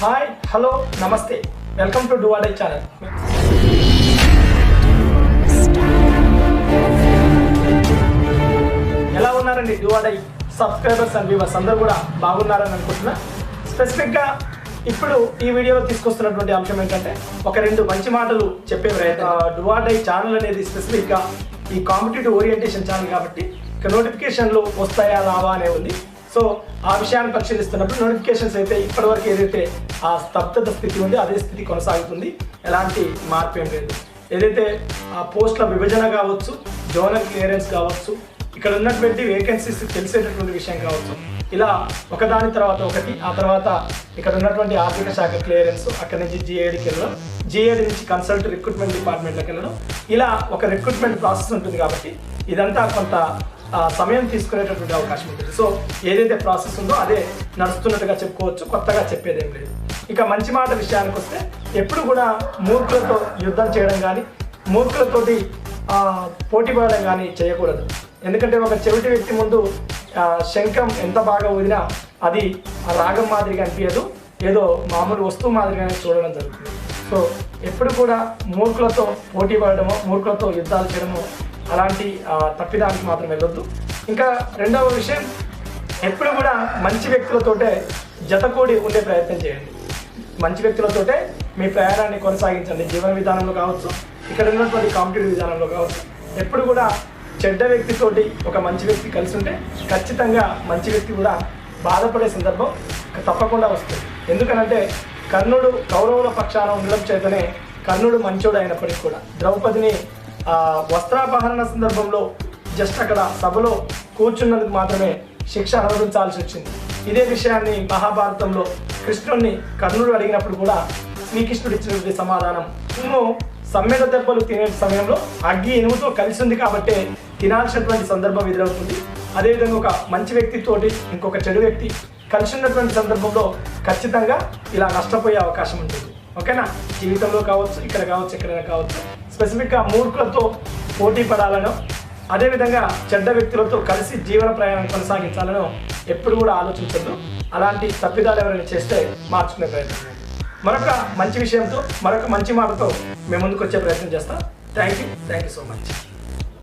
Hi hello నమస్తే. Welcome to డువాడే channel ఎలా ఉన్నారండి డువాడై సబ్స్క్రైబర్స్ అండ్ వ్యూవర్స్ అందరూ కూడా బాగున్నారని అనుకుంటున్నా. స్పెసిఫిక్గా ఇప్పుడు ఈ వీడియోలో తీసుకొస్తున్నటువంటి అంశం ఏంటంటే ఒక రెండు మంచి మాటలు చెప్పే ప్రయత్నం. డువాడై ఛానల్ అనేది స్పెసిఫిక్గా ఈ కాంపిటేటివ్ ఓరియంటేషన్ ఛానల్ కాబట్టి ఇక నోటిఫికేషన్లు వస్తాయా రావా అనే ఉంది. సో ఆ విషయాన్ని పరిశీలిస్తున్నప్పుడు నోటిఫికేషన్స్ అయితే ఇప్పటివరకు ఏదైతే ఆ స్తబ్దత స్థితి ఉంది అదే స్థితి కొనసాగుతుంది. ఎలాంటి మార్పు ఏం లేదు. ఏదైతే ఆ పోస్టుల విభజన కావచ్చు జోనల్ క్లియరెన్స్ కావచ్చు ఇక్కడ ఉన్నటువంటి వేకెన్సీస్ తెలిసేటటువంటి విషయం కావచ్చు ఇలా ఒకదాని తర్వాత ఒకటి ఆ తర్వాత ఇక్కడ ఉన్నటువంటి ఆర్థిక శాఖ క్లియరెన్స్ అక్కడ నుంచి జిఏడికి వెళ్ళడం జిఏడి నుంచి కన్సల్ట్ రిక్రూట్మెంట్ డిపార్ట్మెంట్లోకి వెళ్ళడం ఇలా ఒక రిక్రూట్మెంట్ ప్రాసెస్ ఉంటుంది కాబట్టి ఇదంతా కొంత సమయం తీసుకునేటటువంటి అవకాశం ఉంటుంది. సో ఏదైతే ప్రాసెస్ ఉందో అదే నడుస్తున్నట్టుగా చెప్పుకోవచ్చు కొత్తగా చెప్పేదేం లేదు. ఇక మంచి మాట విషయానికి వస్తే ఎప్పుడు కూడా మూర్ఖులతో యుద్ధం చేయడం కానీ మూర్ఖులతోటి పోటీ పడడం కానీ చేయకూడదు. ఎందుకంటే ఒక చెవిటి వ్యక్తి ముందు శంఖం ఎంత బాగా ఊదినా అది ఆ రాగం మాదిరిగా అనిపించదు ఏదో మామూలు వస్తువు మాదిరిగానే చూడడం జరుగుతుంది. సో ఎప్పుడు కూడా మూర్ఖులతో పోటీ పడడమో మూర్ఖులతో యుద్ధాలు చేయడమో అలాంటి తప్పిదానికి మాత్రం వెళ్ళొద్దు. ఇంకా రెండవ విషయం ఎప్పుడు కూడా మంచి వ్యక్తులతోటే జతకూడి ఉండే ప్రయత్నం చేయండి. మంచి వ్యక్తులతోటే మీ ప్రయాణాన్ని కొనసాగించండి. జీవన విధానంలో కావచ్చు ఇక్కడ ఉన్నటువంటి కాంపిటేటివ్ విధానంలో కావచ్చు. ఎప్పుడు కూడా చెడ్డ వ్యక్తితోటి ఒక మంచి వ్యక్తి కలిసి ఉంటే ఖచ్చితంగా మంచి వ్యక్తి కూడా బాధపడే సందర్భం తప్పకుండా వస్తుంది. ఎందుకనంటే కర్ణుడు కౌరవుల పక్షాన ఉండడం చేతనే కర్ణుడు మంచోడు అయినప్పటికీ కూడా ద్రౌపదిని వస్త్రాపహరణ సందర్భంలో జస్ట్ అక్కడ సభలో కూర్చున్నందుకు మాత్రమే శిక్ష అనుభవించాల్సి వచ్చింది. ఇదే విషయాన్ని మహాభారతంలో కృష్ణుడిని కర్ణుడు అడిగినప్పుడు కూడా శ్రీకృష్ణుడు ఇచ్చినటువంటి సమాధానం. నువ్వు సమ్మెద దెబ్బలు తినే సమయంలో అగ్గి ఇనుముతో కలిసి ఉంది కాబట్టే తినాల్సినటువంటి సందర్భం ఎదురవుతుంది. అదేవిధంగా ఒక మంచి వ్యక్తితోటి ఇంకొక చెడు వ్యక్తి కలిసి ఉన్నటువంటి సందర్భంలో ఖచ్చితంగా ఇలా నష్టపోయే అవకాశం ఉంటుంది. ఓకేనా? జీవితంలో కావచ్చు ఇక్కడ కావచ్చు ఎక్కడైనా కావచ్చు. స్పెసిఫిక్గా మూర్ఖులతో పోటీ పడాలనో అదేవిధంగా చెడ్డ వ్యక్తులతో కలిసి జీవన ప్రయాణం కొనసాగించాలనో ఎప్పుడు కూడా ఆలోచించద్దు. అలాంటి తప్పిదాలు ఎవరైనా చేస్తే మార్చుకునే ప్రయత్నం మరొక మంచి విషయంతో మరొక మంచి మాటతో మేము ముందుకు వచ్చే ప్రయత్నం చేస్తాం. Thank you thank you so much